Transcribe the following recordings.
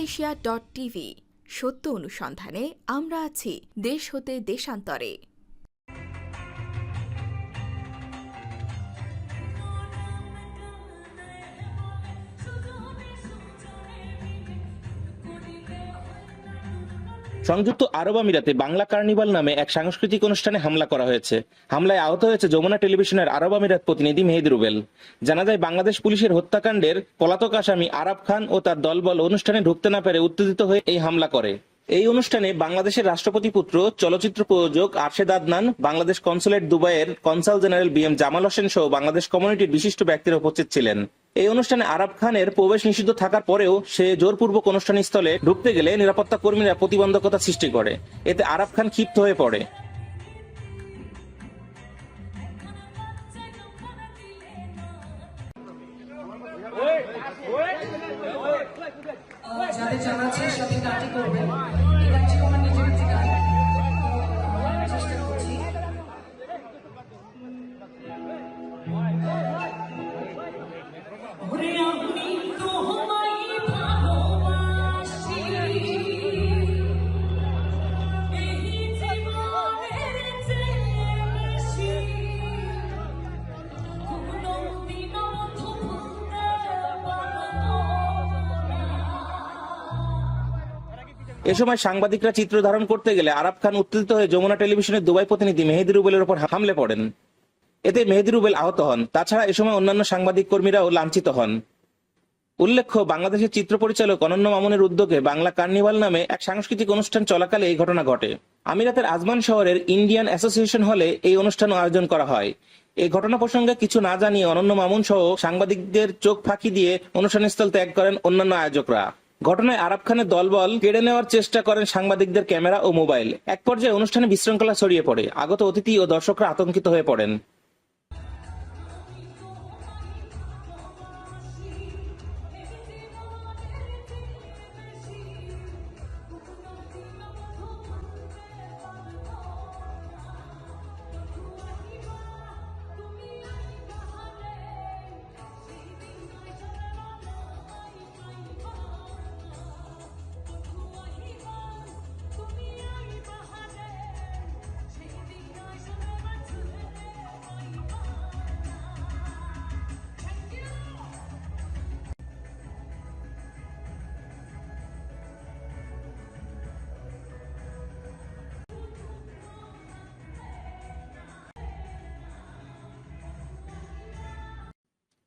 Asia dot TV সত্য অনুসন্ধানে আমরা আছি দেশ হতে দেশান্তরে। সংযুক্ত আরব আমিরাতে বাংলা কার্নিভাল নামে এক সাংস্কৃতিক অনুষ্ঠানে হামলা করা হয়েছে। হামলায় আহত হয়েছে যমুনা টেলিভিশনের আরব আমিরাত প্রতিনিধি মেহেদি রুবেল। জানা যায়, বাংলাদেশ পুলিশের হত্যাকাণ্ডের পলাতক আসামি আরাব খান ও তার দলবল অনুষ্ঠানে ঢুকতে না পেরে উত্তেজিত হয়ে এই হামলা করে। এই অনুষ্ঠানে বাংলাদেশের রাষ্ট্রপতি পুত্র, চলচ্চিত্র প্রযোজক আরশেদ আদনান, বাংলাদেশ কনসুলেট দুবাইয়ের consul general B M Jamal Hossain সহ বাংলাদেশ কমিউনিটির বিশিষ্ট ব্যক্তিরা উপস্থিত ছিলেন। এই অনুষ্ঠানে আরাব খানের প্রবেশ নিষিদ্ধ থাকার পরেও সে জোরপূর্বক অনুষ্ঠান স্থলে ঢুকতে গেলে নিরাপত্তা কর্মীরা প্রতিবন্ধকতা সৃষ্টি করে। এতে আরাব খান ক্ষিপ্ত হয়ে পড়ে। যাদের জানা আছে সাথে গানটি করবেন। এ সময় সাংবাদিকরা চিত্র ধারণ করতে গেলে আরাব খান উত্তেজিত হয়ে যমুনা টেলিভিশনের দুবাই প্রতিনিধি মেহেদি রুবেলের উপর হামলে পড়েন। এতে মেহেদি রুবেল আহত হন। তাছাড়া এ সময় অন্যান্য সাংবাদিক কর্মীরাও লাঞ্ছিত হন। উল্লেখ্য, বাংলাদেশের চিত্র পরিচালক অনন্য মামুনের উদ্যোগে বাংলা কার্নিভাল নামে এক সাংস্কৃতিক অনুষ্ঠান চলাকালে এই ঘটনা ঘটে। আমিরাতের আজমান শহরের ইন্ডিয়ান অ্যাসোসিয়েশন হলে এই অনুষ্ঠান আয়োজন করা হয়। এই ঘটনা প্রসঙ্গে কিছু না জানিয়ে অনন্য মামুন সহ সাংবাদিকদের চোখ ফাঁকি দিয়ে অনুষ্ঠানস্থল ত্যাগ করেন অন্যান্য আয়োজকরা। ঘটনায় আরব খানের দলবল কেড়ে নেওয়ার চেষ্টা করেন সাংবাদিকদের ক্যামেরা ও মোবাইল। এক পর্যায়ে অনুষ্ঠানে বিশৃঙ্খলা ছড়িয়ে পড়ে। আগত অতিথি ও দর্শকরা আতঙ্কিত হয়ে পড়েন।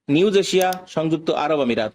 নিউজ এশিয়া সংযুক্ত আরব আমিরাত।